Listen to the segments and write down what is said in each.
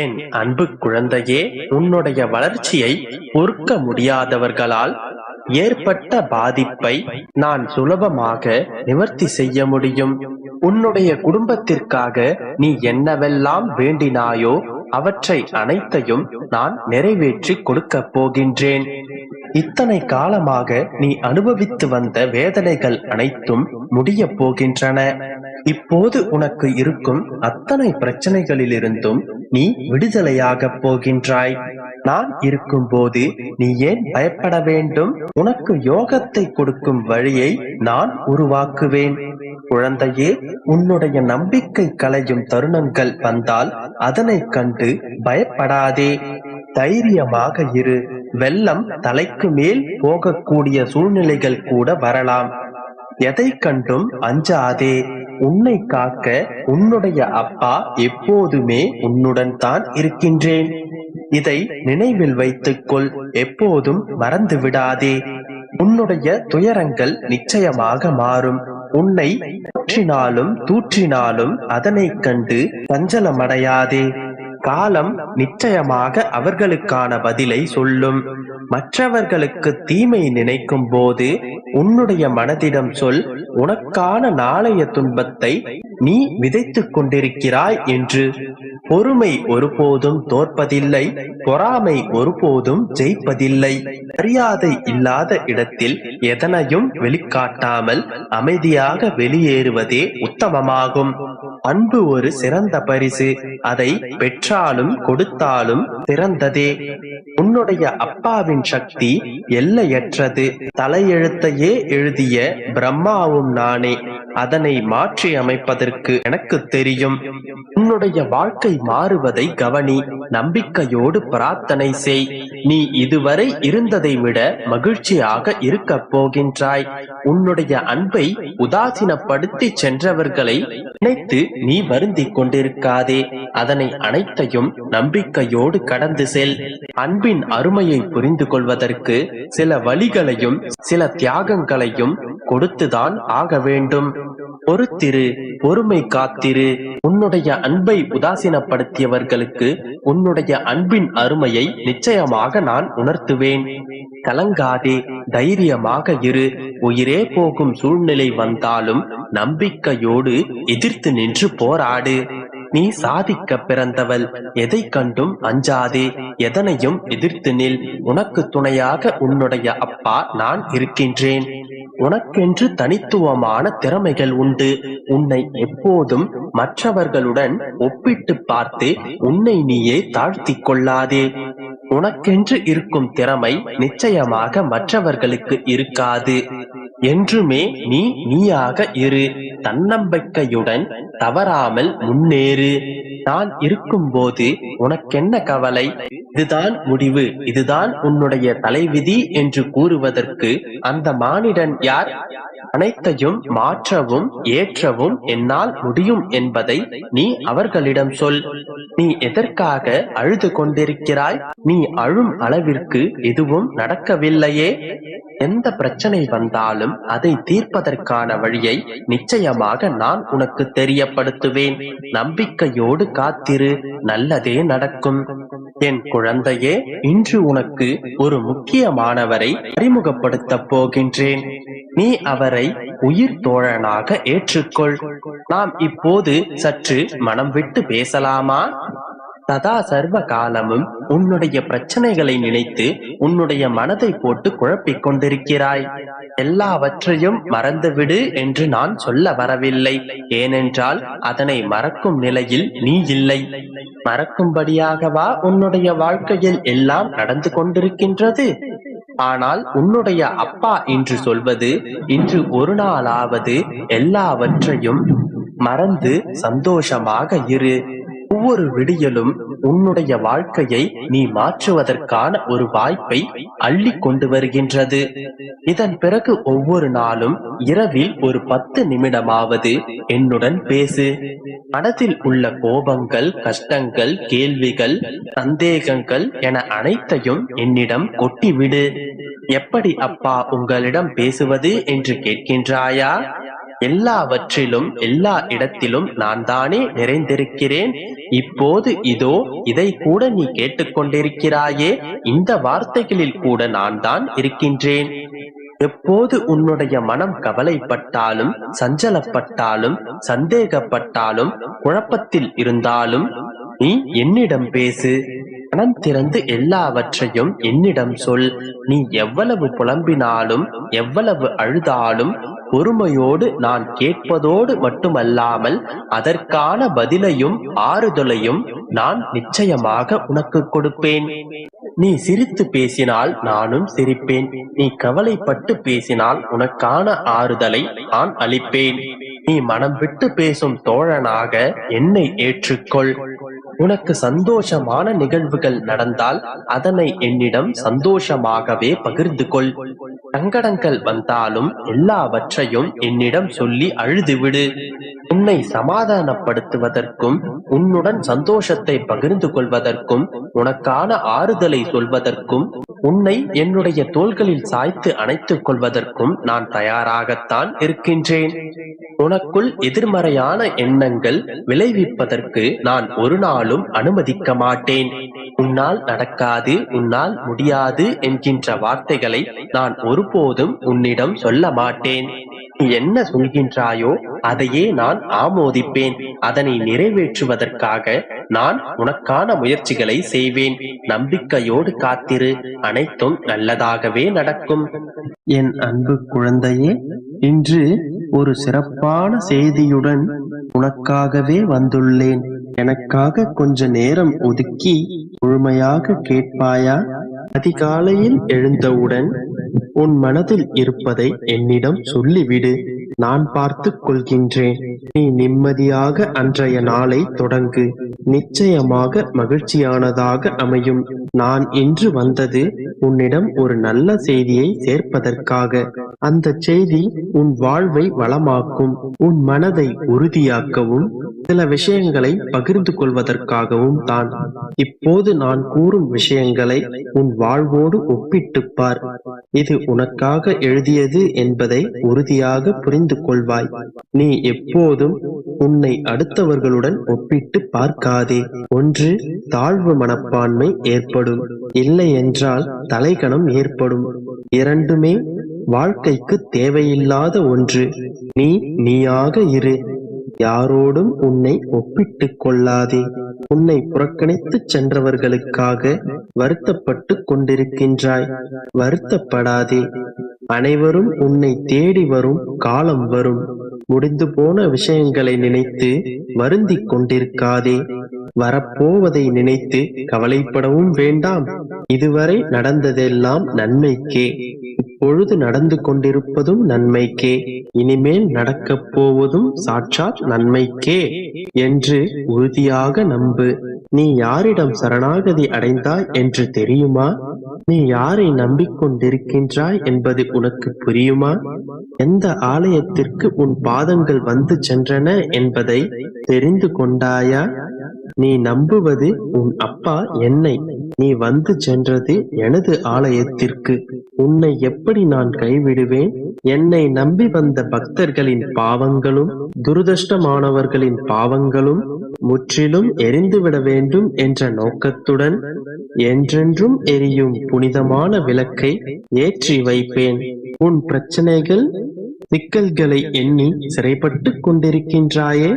என் அன்பு குழந்தையே உன்னுடைய வளர்ச்சியை பொறுக்க முடியாதவர்களால் ஏற்பட்ட பாதிப்பை நான் சுலபமாக நிவர்த்தி செய்ய முடியும். உன்னுடைய குடும்பத்திற்காக நீ என்னவெல்லாம் வேண்டினாயோ அவற்றை அனைத்தையும் நான் நிறைவேற்றி கொடுக்கப் போகின்றேன். இத்தனை காலமாக நீ அனுபவித்து வந்த வேதனைகள் அனைத்தும் முடியப் போகின்றன. இப்போது உனக்கு இருக்கும் அத்தனை பிரச்சனைகளிலிருந்தும் நீ விடுதலையாகப் போகின்றாய். நான் இருக்கும் போது நீ ஏன் பயப்பட வேண்டும்? உனக்கு யோகத்தை கொடுக்கும் வழியை நான் உருவாக்குவேன். குழந்தையே உன்னுடைய நம்பிக்கை கலையும் தருணங்கள் வந்தால் அதனை கண்டு பயப்படாதே. தைரியமாக இரு. வெள்ளம் தலைக்கு மேல் போகக்கூடிய சூழ்நிலைகள் கூட வரலாம். எதை கண்டும் அஞ்சாதே. உன்னை காக்க உன்னுடைய அப்பா எப்போதுமே உன்னுடன் தான் இருக்கின்றேன். இதை நினைவில் வைத்துக்கொள் எப்போதும் மறந்து விடாதே. உன்னுடைய துயரங்கள் நிச்சயமாக மாறும். உன்னை தூற்றினாலும் தூற்றினாலும் அதனைக் கண்டு சஞ்சலமடையாதே. காலம் நிச்சயமாக அவர்களுக்கான பதிலை சொல்லும். மற்றவர்களுக்கு தீமை நினைக்கும் போது உன்னுடைய மனதிடம் சொல் உனக்கான நாளைய துன்பத்தை நீ விதைத்துக் கொண்டிருக்கிறாய் என்று. பொறுமை ஒருபோதும் தோற்பதில்லை பொறாமை ஒருபோதும் ஜெயிப்பதில்லை. மரியாதை இல்லாத இடத்தில் எதனையும் வெளிக்காட்டாமல் அமைதியாக வெளியேறுவதே உத்தமமாகும். அன்பு ஒரு சிறந்த பரிசு. அதை பெற்றாலும் கொடுத்தாலும் சிறந்ததே. உன்னுடைய அப்பாவின் சக்தி எல்லையற்றது. தலையெழுத்தையே எழுதிய பிரம்மாவும் நானே. அதனை மாற்றி அமைப்பதற்கு எனக்கு தெரியும். உன்னுடைய வாழ்க்கை மாறுவதை கவனி. நம்பிக்கையோடு பிரார்த்தனை செய். நீ இதுவரை இருந்ததை விட மகிழ்ச்சியாக இருக்கப் போகின்றாய். உன்னுடைய அன்பை உதாசீனப்படுத்தி சென்றவர்களை நினைத்து நீ வருந்திக் கொண்டிருக்காதே. அதனை அனைத்தையும் நம்பிக்கையோடு கடந்து செல். அன்பின் அருமையை புரிந்து கொள்வதற்கு சில வழிகளையும் சில தியாகங்களையும் கொடுத்துதான் ஆக வேண்டும். பொறுத்திரு. பொறுமை காத்திரு. உன்னுடைய அன்பை உதாசீனப்படுத்தியவர்களுக்கு உன்னுடைய அன்பின் அருமையை நிச்சயமாக நான் உணர்த்துவேன். கலங்காதே தைரியமாக இரு. உயிரே போகும் சூழ்நிலை வந்தாலும் நம்பிக்கையோடு எதிர்த்து நின்று போராடு. நீ சாதிக்க பிறந்தவள் எதை கண்டும் அஞ்சாதே. எதனையும் எதிர்த்து நில். உனக்கு துணையாக உன்னுடைய அப்பா நான் இருக்கின்றேன். உனக்கென்று தனித்துவமான திறமைகள் உண்டு. உன்னை எப்போதும் மற்றவர்களுடன் ஒப்பிட்டு பார்த்து உன்னை நீயே தாழ்த்தி கொள்ளாதே. உனக்கென்று இருக்கும் திறமை நிச்சயமாக மற்றவர்களுக்கு இருக்காது. என்றுமே நீ நீயாக இரு. தன்னம்பிக்கையுடன் தவறாமல் முன்னேறு. நான் இருக்கும்போது உனக்கென்ன கவலை? இதுதான் முடிவு. இதுதான் உன்னுடைய தலைவிதி என்று கூறுவதற்கு அந்த மானிடன் யார்? அனைத்தையும் மாற்றவும் ஏற்றவும் என்னால் முடியும் என்பதை நீ அவர்களிடம் சொல். நீ எதற்காக அழுது கொண்டிருக்கிறாய்? நீ அழும் அளவிற்கு எதுவும் நடக்கவில்லையே? எந்த பிரச்சனை வந்தாலும் அதை தீர்ப்பதற்கான வழியை நிச்சயமாக நான் உனக்கு தெரியப்படுத்துவேன். நம்பிக்கையோடு காத்திரு நல்லதே நடக்கும். என் குழந்தையே இன்று உனக்கு ஒரு முக்கியமானவரை அறிமுகப்படுத்தப் போகின்றேன். நீ அவரை உயிர் தோழனாக ஏற்றுக்கொள். நாம் இப்போது சற்று மனம் விட்டு பேசலாமா? சதா சர்வ காலமும் உன்னுடைய பிரச்சனைகளை நினைத்து உன்னுடைய மனதை போட்டு குழப்பிக் கொண்டிருக்கிறாய். எல்லாவற்றையும் மறந்துவிடு என்று நான் சொல்ல வரவில்லை. ஏனென்றால் அதனை மறக்கும் நிலையில் நீ இல்லை. மறக்கும்படியாகவா உன்னுடைய வாழ்க்கையில் எல்லாம் நடந்து கொண்டிருக்கின்றது? ஆனால் உன்னுடைய அப்பா என்று சொல்வது இன்று ஒரு நாளாவது எல்லாவற்றையும் மறந்து சந்தோஷமாக இரு. ஒவ்வொரு விடியலும் உன்னுடைய வாழ்க்கையை நீ மாற்றுவதற்கான ஒரு வாய்ப்பை அள்ளி கொண்டு வருகின்றது. இதன் பிறகு ஒவ்வொரு நாளும் இரவில் ஒரு பத்து நிமிடமாவது என்னுடன் பேசு. மனதில் உள்ள கோபங்கள் கஷ்டங்கள் கேள்விகள் சந்தேகங்கள் என அனைத்தையும் என்னிடம் கொட்டிவிடு. எப்படி அப்பா உங்களிடம் பேசுவது என்று கேட்கின்றாயா? எல்லாவற்றிலும் எல்லா இடத்திலும் நான் தானே நிறைந்திருக்கிறேன். இப்போது இதோ இதை கூட நீ கேட்டுக்கொண்டிருக்கிறாயே. இந்த வார்த்தைகளில் கூட நான் தான் இருக்கின்றேன். எப்போது உன்னுடைய மனம் கவலைப்பட்டாலும் சஞ்சலப்பட்டாலும் சந்தேகப்பட்டாலும் குழப்பத்தில் இருந்தாலும் நீ என்னிடம் பேசு. மனம் திறந்து எல்லாவற்றையும் என்னிடம் சொல். நீ எவ்வளவு புலம்பினாலும் எவ்வளவு அழுதாலும் பொறுமையோடு நான் கேட்பதோடு மட்டுமல்லாமல் அதற்கான பதிலையும் ஆறுதலையும் நான் நிச்சயமாக உனக்கு கொடுப்பேன். நீ சிரித்து பேசினால் நானும் சிரிப்பேன். நீ கவலைப்பட்டு பேசினால் உனக்கான ஆறுதலை நான் அளிப்பேன். நீ மனம் விட்டு பேசும் தோழனாக என்னை ஏற்றுக்கொள். உனக்கு சந்தோஷமான நிகழ்வுகள் நடந்தால் அதனை என்னிடம் சந்தோஷமாகவே பகிர்ந்து கொள். சங்கடங்கள் வந்தாலும் எல்லாவற்றையும் என்னிடம் சொல்லி அழுதுவிடு. உன்னை சமாதானப்படுத்துவதற்கும் உன்னுடன் சந்தோஷத்தை பகிர்ந்து கொள்வதற்கும் உனக்கான ஆறுதலை சொல்வதற்கும் உன்னை என்னுடைய தோள்களில் சாய்த்து அணைத்துக் கொள்வதற்கும் நான் தயாராகத்தான் இருக்கின்றேன். உனக்குள் எதிர்மறையான எண்ணங்கள் விளைவிப்பதற்கு நான் ஒரு நாளும் அனுமதிக்க மாட்டேன். உன்னால் நடக்காது உன்னால் முடியாது என்கின்ற வார்த்தைகளை நான் ஒருபோதும் உன்னிடம் சொல்ல மாட்டேன் நீ என்ன சொல்கின்றாயோ அதையே நான் ஆமோதிப்பேன். அதனை நிறைவேற்றுவதற்காக நான் உனக்கான முயற்சிகளை செய்வேன். நம்பிக்கையோடு காத்திரு. அனைத்தும் நல்லதாகவே நடக்கும். என் அன்பு குழந்தையே இன்று ஒரு சிறப்பான செய்தியுடன் உனக்காகவே வந்துள்ளேன். எனக்காக கொஞ்ச நேரம் ஒதுக்கி முழுமையாக கேட்பாயா? அதிகாலையில் எழுந்தவுடன் உன் மனதில் இருப்பதை என்னிடம் சொல்லிவிடு. நான் பார்த்துக் கொள்கின்றேன். நீ நிம்மதியாக அன்றைய நாளை தொடங்கு. நிச்சயமாக மகிழ்ச்சியானதாக அமையும். நான் இன்று வந்தது உன்னிடம் ஒரு நல்ல செய்தியை சேர்ப்பதற்காக. அந்த செய்தி உன் வாழ்வை வளமாக்கும். உன் மனதை உறுதியாக்கவும் சில விஷயங்களை பகிர்ந்து கொள்வதற்காகவும் தான். இப்போது நான் கூறும் விஷயங்களை உன் வாழ்வோடு ஒப்பிட்டுப்பார் இது உனக்காக எழுதியது என்பதை உறுதியாக புரிந்து புரிந்து கொள்வாய். நீ எப்போதும் உன்னை அடுத்தவர்களுடன் ஒப்பிட்டு பார்க்காதே. ஒன்று தாழ்வு மனப்பான்மை ஏற்படும். இல்லை என்றால் தலைகணம் ஏற்படும். இரண்டுமே வாழ்க்கைக்கு தேவையில்லாத ஒன்று. நீ நீயாக இரு. யாரோடும் உன்னை ஒப்பிட்டு கொள்ளாதே. உன்னை புறக்கணித்துச் சென்றவர்களுக்காக வருத்தப்பட்டு கொண்டிருக்கின்றாய். வருத்தப்படாதே. அனைவரும் உன்னை தேடி வரும் காலம் வரும். முடிந்து போன விஷயங்களை நினைத்து வருந்திக் கொண்டிருக்காதே. வரப்போவதை நினைத்து கவலைப்படவும் வேண்டாம். இதுவரை நடந்ததெல்லாம் நன்மைக்கே. இப்பொழுது நடந்து கொண்டிருப்பதும் நன்மைக்கே. இனிமேல் நடக்கப் போவதும் சாட்சாத் நன்மைக்கே என்று உறுதியாக நம்பு. நீ யாரிடம் சரணாகதி அடைந்தாய் என்று தெரியுமா? நீ யாரை நம்பிக்கொண்டிருக்கின்றாய் என்பது உனக்கு புரியுமா? எந்த ஆலயத்திற்கு உன் பா பாதங்கள் வந்து சென்றன என்பதை தெரிந்து கொண்டாயா? நீ நம்புவது உன் அப்பா என்னை. நீ வந்து சென்றது எனது ஆலயத்திற்கு. உன்னை எப்படி நான் கைவிடுவேன்? என்னை நம்பி வந்த பக்தர்களின் பாவங்களும் துரதிருஷ்டமானவர்களின் பாவங்களும் முற்றிலும் எரிந்துவிட வேண்டும் என்ற நோக்கத்துடன் என்றென்றும் எரியும் புனிதமான விளக்கை ஏற்றி வைப்பேன். உன் பிரச்சனைகள் சிக்கல்களை எண்ணி சிறைப்பட்டு கொண்டிருக்கின்றாயே?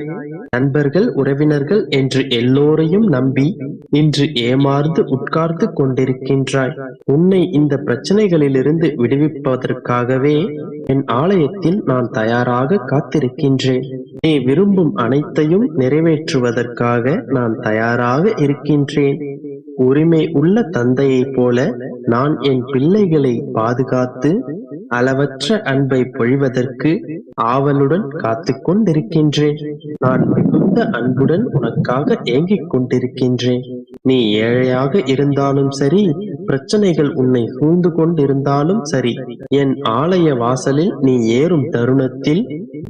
நண்பர்கள் உறவினர்கள் என்று எல்லோரையும் நம்பி இன்று ஏமாறுந்து உட்கார்ந்து கொண்டிருக்கின்றாய். உன்னை இந்த பிரச்சனைகளிலிருந்து விடுவிப்பதற்காகவே என் ஆலயத்தில் நான் தயாராக காத்திருக்கின்றேன். நீ விரும்பும் அனைத்தையும் நிறைவேற்றுவதற்காக நான் தயாராக இருக்கின்றேன். உரிமை உள்ள தந்தையைப் போல நான் என் பிள்ளைகளை பாதுகாத்து அளவற்ற அன்பை பொழிவதற்கு ஆவலுடன் காத்துக் கொண்டிருக்கின்றேன் நான் மிகுந்த அன்புடன் உனக்காக ஏங்கிக் கொண்டிருக்கின்றேன் நீ ஏழையாக இருந்தாலும் சரி பிரச்சனைகள் உன்னை சூழ்ந்து கொண்டிருந்தாலும் சரி என் ஆலய வாசலில் நீ ஏறும் தருணத்தில்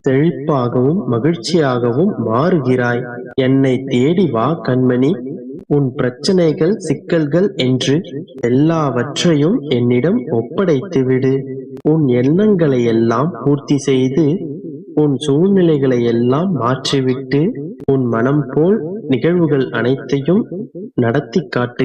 செழிப்பாகவும் மகிழ்ச்சியாகவும் மாறுகிறாய். என்னை தேடி வா கண்மணி. உன் பிரச்சனைகள் சிக்கல்கள் என்று எல்லாவற்றையும் என்னிடம் ஒப்படைத்துவிடு. உன் எண்ணங்களை எல்லாம் பூர்த்தி செய்து உன் சூழ்நிலைகளை எல்லாம் மாற்றிவிட்டு உன் மனம் போல் நிகழ்வுகள் அனைத்தையும் நடத்தி காட்டு